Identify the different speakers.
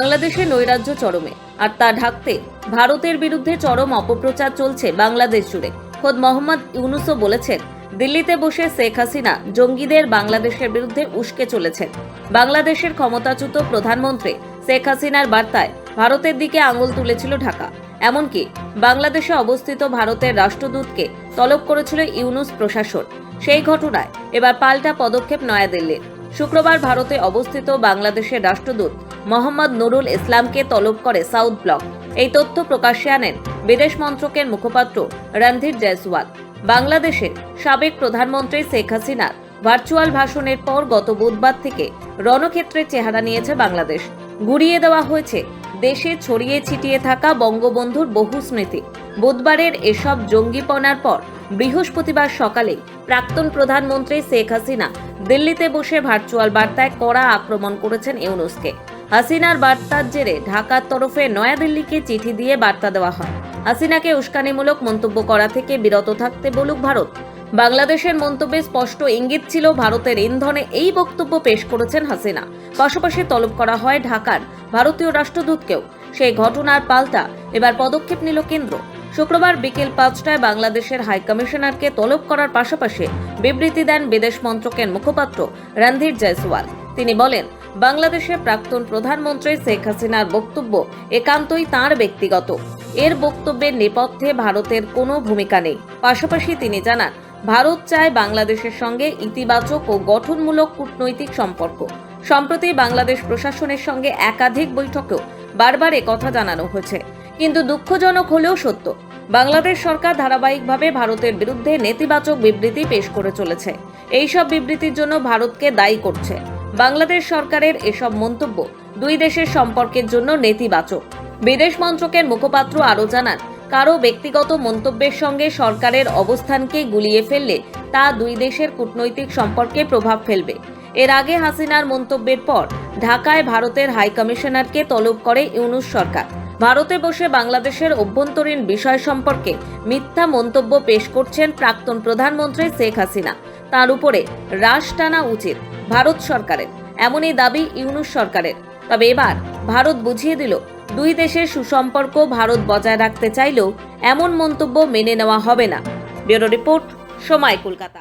Speaker 1: বাংলাদেশে নৈরাজ্য চরমে, আর তা ঢাকতে ভারতের বিরুদ্ধে চরম অপপ্রচার চলছে বাংলাদেশ জুড়ে। খোদ মোহাম্মদ ইউনুসও বলেছেন, দিল্লিতে বসে শেখ হাসিনা জঙ্গিদের বাংলাদেশের বিরুদ্ধে উস্কে চলেছেন। বাংলাদেশের ক্ষমতাচ্যুত প্রধানমন্ত্রী শেখ হাসিনার বার্তায় ভারতের দিকে আঙুল তুলেছিল ঢাকা। এমনকি বাংলাদেশে অবস্থিত ভারতের রাষ্ট্রদূতকে তলব করেছিল ইউনুস প্রশাসন। সেই ঘটনায় এবার পাল্টা পদক্ষেপ নয়াদিল্লির। শুক্রবার ভারতে অবস্থিত বাংলাদেশের রাষ্ট্রদূত মোহাম্মদ নুরুল ইসলামকে তলব করে সাউথ ব্লক। এই তথ্য প্রকাশ্যে আনেন বিদেশ মন্ত্রকের মুখপাত্র রণধীর জয়সওয়াল। বাংলাদেশের সাবেক প্রধানমন্ত্রী শেখ হাসিনার ভার্চুয়াল ভাষণের পর গত বুধবার থেকে রণক্ষেত্রের চেহারা নিয়েছে বাংলাদেশ। গুড়িয়ে দেওয়া হয়েছে দেশে ছড়িয়ে ছিটিয়ে থাকা বঙ্গবন্ধুর বহু স্মৃতি। বুধবারের এসব জঙ্গিপনার পর বৃহস্পতিবার সকালে প্রাক্তন প্রধানমন্ত্রী শেখ হাসিনা দিল্লিতে বসে ভার্চুয়াল বার্তায় কড়া আক্রমণ করেছেন ইউনুসকে। হাসিনার বার্তার জেরে ঢাকার তরফে নয়াদিল্লিকে চিঠি দিয়ে বার্তা দেওয়া হয়। হাসিনাকে উস্কানিমূলক মন্তব্য করা থেকে বিরত থাকতে বলুক ভারত। বাংলাদেশের মন্তব্যে স্পষ্ট ইঙ্গিত ছিল ভারতের ইন্ধনে এই বক্তব্য পেশ করেছেন হাসিনা। পাশাপাশি তলব করা হয় ঢাকার ভারতীয় রাষ্ট্রদূতকেও। সেই ঘটনার পাল্টা এবার পদক্ষেপ নিল কেন্দ্র। শুক্রবার বিকেল পাঁচটায় বাংলাদেশের হাইকমিশনারকে তলব করার পাশাপাশি বিবৃতি দেন বিদেশ মন্ত্রকের মুখপাত্র রণধীর জয়সওয়াল। তিনি বলেন বাংলাদেশের প্রাক্তন প্রধানমন্ত্রী শেখ হাসিনার বক্তব্য একান্তই তার ব্যক্তিগত। এর বক্তব্যের নেপথ্যে ভারতের কোনো ভূমিকা নেই। পাশাপাশি তিনি জানান, ভারত চায় বাংলাদেশের সঙ্গে ইতিবাচক ও গঠনমূলক কূটনৈতিক সম্পর্ক। সম্প্রতি বাংলাদেশ প্রশাসনের সঙ্গে একাধিক বৈঠকেও বারবার কথা জানানো হয়েছে। কিন্তু দুঃখজনক হলেও সত্য, বাংলাদেশ সরকার ধারাবাহিকভাবে ভারতের বিরুদ্ধে নেতিবাচক বিবৃতি পেশ করে চলেছে। এইসব বিবৃতির জন্য ভারতকে দায়ী করছে। বাংলাদেশ সরকারের এসব মন্তব্য দুই দেশের সম্পর্কের জন্য নেতিবাচক। বিদেশ মন্ত্রকের মুখপাত্র আরও জানান কারও ব্যক্তিগত মন্তব্যের সঙ্গে সরকারের অবস্থানকে গুলিয়ে ফেললে তা দুই দেশের কূটনৈতিক সম্পর্কে প্রভাব ফেলবে। এর আগে হাসিনার মন্তব্যের পর ঢাকায় ভারতের হাইকমিশনারকে তলব করে ইউনুস সরকার। ভারতে বসে বাংলাদেশের অভ্যন্তরীণ বিষয় সম্পর্কে মিথ্যা মন্তব্য পেশ করছেন প্রাক্তন প্রধানমন্ত্রী শেখ হাসিনা। তার উপরে রাশ টানা উচিত। ভারত সরকারের। এমনই দাবি ইউনুস সরকারের। তবে এবার ভারত বুঝিয়ে দিল, দুই দেশের সুসম্পর্ক ভারত বজায় রাখতে চাইলেও এমন মন্তব্য মেনে নেওয়া হবে না। ব্যুরো রিপোর্ট, সময় কলকাতা।